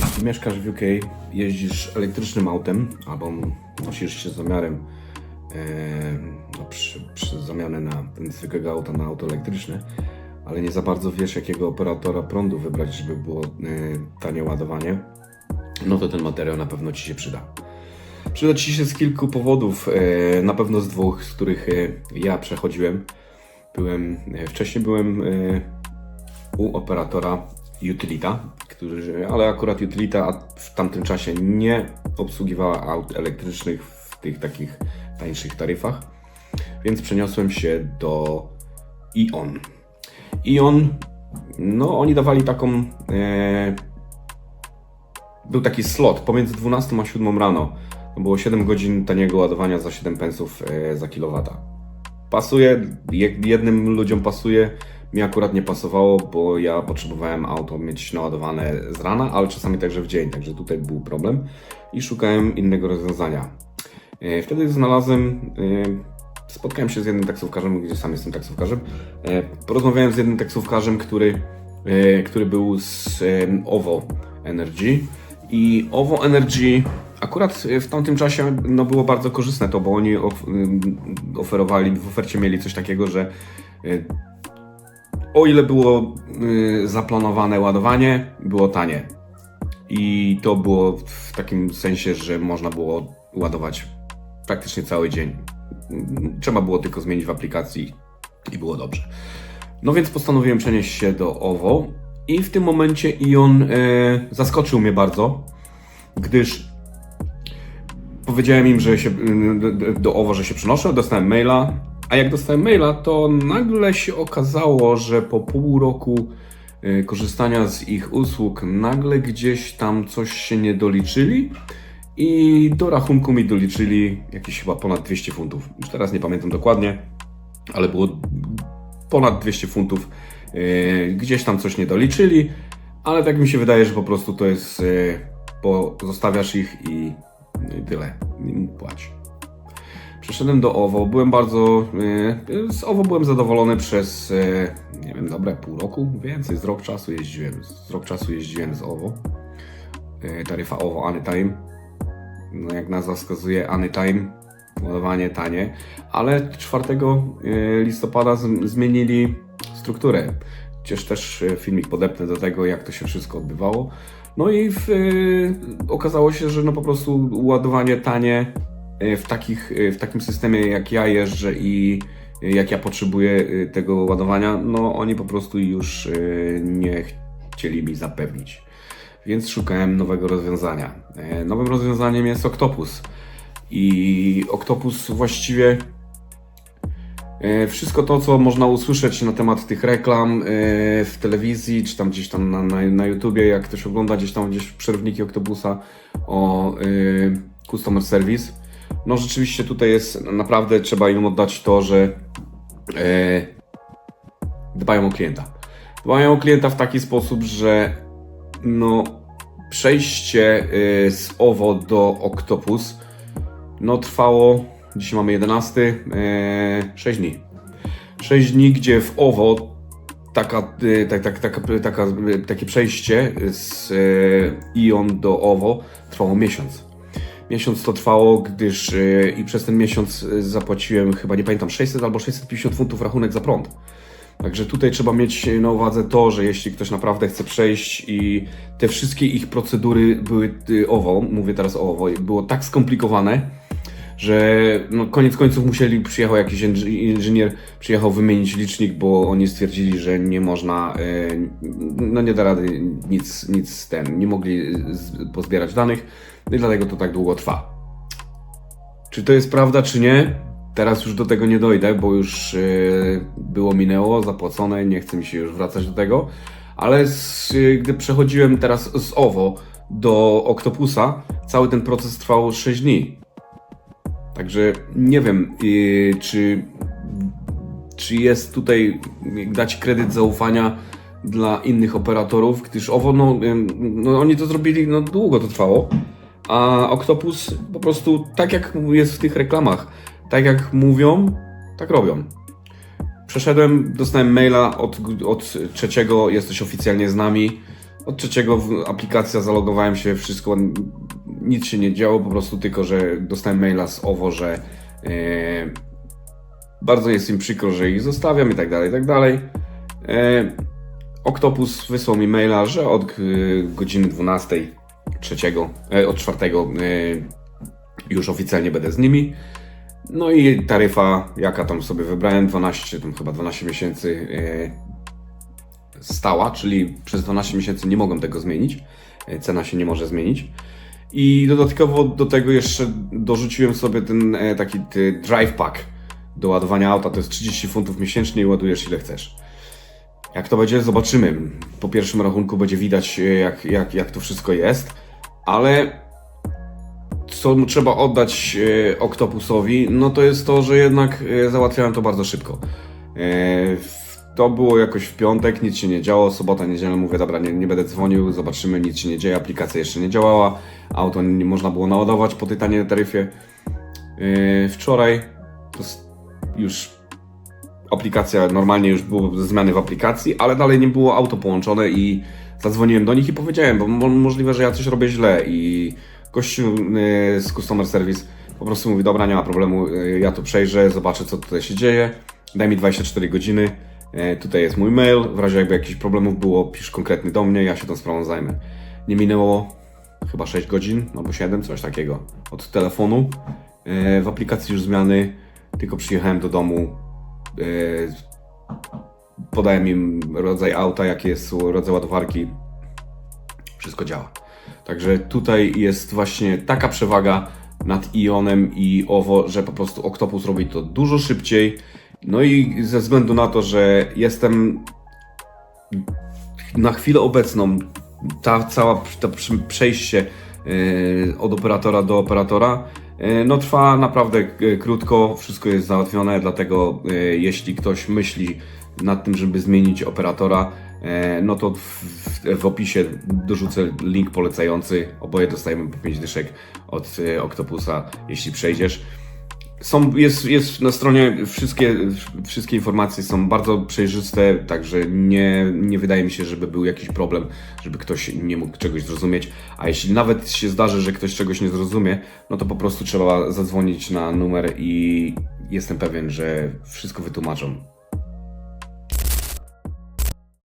Jeśli mieszkasz w UK, jeździsz elektrycznym autem albo nosisz się z zamiarem e, no, przy, przy zamianę na ten zwykłego auta na auto elektryczne, ale nie za bardzo wiesz, jakiego operatora prądu wybrać, żeby było e, tanie ładowanie, no to ten materiał na pewno Ci się przyda. Przyda Ci się z kilku powodów, e, na pewno z dwóch, z których ja przechodziłem. Byłem, wcześniej byłem u operatora Utilita, który, ale akurat Utilita w tamtym czasie nie obsługiwała aut elektrycznych w tych takich tańszych taryfach, więc przeniosłem się do Ion. Ion, no oni dawali taką, e, był taki slot pomiędzy 12 a 7 rano. To było 7 godzin taniego ładowania za 7 pensów e, za kilowata pasuje, je- jednym ludziom pasuje, mi akurat nie pasowało, bo ja potrzebowałem auto mieć naładowane z rana, ale czasami także w dzień, także tutaj był problem i szukałem innego rozwiązania. E, Wtedy znalazłem, e, spotkałem się z jednym taksówkarzem, gdzie sam jestem taksówkarzem, e, porozmawiałem z jednym taksówkarzem, który, który był z OVO Energy i OVO Energy akurat w tamtym czasie no, było bardzo korzystne to, bo oni oferowali, w ofercie mieli coś takiego, że o ile było y, zaplanowane ładowanie, było tanie. I to było w takim sensie, że można było ładować praktycznie cały dzień. Trzeba było tylko zmienić w aplikacji i było dobrze. No więc postanowiłem przenieść się do OVO i w tym momencie Ion e, zaskoczył mnie bardzo, gdyż powiedziałem im, że się do- do OVO, że się przenoszę, dostałem maila, a jak dostałem maila, to nagle się okazało, że po pół roku e, korzystania z ich usług, nagle gdzieś tam coś się nie doliczyli i do rachunku mi doliczyli jakieś chyba ponad 200 funtów. Już teraz nie pamiętam dokładnie, ale było ponad 200 funtów. Yy, Gdzieś tam coś nie doliczyli, ale tak mi się wydaje, że po prostu to jest, yy, bo zostawiasz ich i tyle. Płać. Przeszedłem do OWO, byłem bardzo, yy, z OWO byłem zadowolony przez, yy, nie wiem, dobre pół roku, więcej, z rok czasu jeździłem, z rok czasu jeździłem z OWO. Yy, Taryfa OWO Anytime, no jak nazwa wskazuje Anytime, ładowanie tanie, ale 4 y, listopada zmienili strukturę. Przecież też filmik podepnę do tego, jak to się wszystko odbywało. No i w, okazało się, że no po prostu ładowanie tanie w, takich, y, w takim systemie jak ja jeżdżę i y, jak ja potrzebuję tego ładowania, no oni po prostu już nie chcieli mi zapewnić. Więc szukałem nowego rozwiązania. E, Nowym rozwiązaniem jest Octopus. I Octopus właściwie e, wszystko to, co można usłyszeć na temat tych reklam e, w telewizji, czy tam gdzieś tam na, na, na YouTubie, jak ktoś ogląda gdzieś tam gdzieś przerwniki Octopusa o e, customer service, no rzeczywiście tutaj jest naprawdę trzeba im oddać to, że e, dbają o klienta. Dbają o klienta w taki sposób, że no przejście y, z OWO do Octopus no trwało, dzisiaj mamy 11, y, 6 dni. 6 dni, gdzie w OWO taka, y, tak, tak, taka, taka, takie przejście z y, Ion do OWO trwało miesiąc. Miesiąc to trwało, gdyż y, i przez ten miesiąc y, zapłaciłem chyba, nie pamiętam, 600 albo 650 funtów rachunek za prąd. Także tutaj trzeba mieć na uwadze to, że jeśli ktoś naprawdę chce przejść i te wszystkie ich procedury były owo, mówię teraz o owo, było tak skomplikowane, że no koniec końców musieli, przyjechał jakiś inż- inżynier, przyjechał wymienić licznik, bo oni stwierdzili, że nie można, y, no nie da rady nic, nic ten, nie mogli pozbierać danych i dlatego to tak długo trwa. Czy to jest prawda, czy nie? Teraz już do tego nie dojdę, bo już yy, było minęło, zapłacone, nie chce mi się już wracać do tego. Ale z, yy, gdy przechodziłem teraz z OWO do Octopusa, cały ten proces trwał 6 dni. Także nie wiem, yy, czy, czy jest tutaj dać kredyt zaufania dla innych operatorów, gdyż OWO, no, no oni to zrobili, no długo to trwało. A Octopus po prostu, tak jak jest w tych reklamach, tak jak mówią, tak robią. Przeszedłem, dostałem maila od, od trzeciego, jesteś oficjalnie z nami. Od trzeciego aplikacja, zalogowałem się, wszystko, nic się nie działo, po prostu tylko, że dostałem maila z OWO, że e, bardzo jest im przykro, że ich zostawiam i tak dalej, i tak dalej. E, Octopus wysłał mi maila, że od e, godziny 12, trzeciego, e, od czwartego e, już oficjalnie będę z nimi. No i taryfa, jaka tam sobie wybrałem, 12, tam chyba 12 miesięcy e, stała, czyli przez 12 miesięcy nie mogłem tego zmienić. E, Cena się nie może zmienić. I dodatkowo do tego jeszcze dorzuciłem sobie ten e, taki drive pack do ładowania auta. To jest 30 funtów miesięcznie i ładujesz ile chcesz. Jak to będzie, zobaczymy. Po pierwszym rachunku będzie widać, e, jak, jak, jak to wszystko jest, ale co mu trzeba oddać e, Octopusowi, no to jest to, że jednak załatwiałem to bardzo szybko. To było jakoś w piątek, nic się nie działo, sobota, niedziela mówię, dobra, nie, nie będę dzwonił, zobaczymy, nic się nie dzieje, aplikacja jeszcze nie działała, auto nie można było naładować po tej taniej taryfie. E, wczoraj już aplikacja, normalnie już było zmiany w aplikacji, ale dalej nie było auto połączone i zadzwoniłem do nich i powiedziałem, bo mo- możliwe, że ja coś robię źle i gościu y, z Customer Service po prostu mówi, dobra, nie ma problemu, y, ja to przejrzę, zobaczę co tutaj się dzieje, daj mi 24 godziny, tutaj jest mój mail, w razie jakby jakichś problemów było, pisz konkretnie do mnie, ja się tą sprawą zajmę. Nie minęło chyba 6 godzin albo 7, coś takiego od telefonu. Y, W aplikacji już zmiany, tylko przyjechałem do domu, y, podałem im rodzaj auta, jaki jest rodzaj ładowarki, wszystko działa. Także tutaj jest właśnie taka przewaga nad Ionem i OWO, że po prostu Octopus robi to dużo szybciej. No i ze względu na to, że jestem na chwilę obecną, ta cała to przejście e, od operatora do operatora e, no trwa naprawdę e, krótko, wszystko jest załatwione, dlatego jeśli ktoś myśli nad tym, żeby zmienić operatora, no to w, w, opisie dorzucę link polecający. Oboje dostajemy po 5 dyszek od Octopusa, jeśli przejdziesz. Są, jest, jest na stronie wszystkie, wszystkie informacje są bardzo przejrzyste, także nie, nie wydaje mi się, żeby był jakiś problem, żeby ktoś nie mógł czegoś zrozumieć. A jeśli nawet się zdarzy, że ktoś czegoś nie zrozumie, no to po prostu trzeba zadzwonić na numer i jestem pewien, że wszystko wytłumaczą.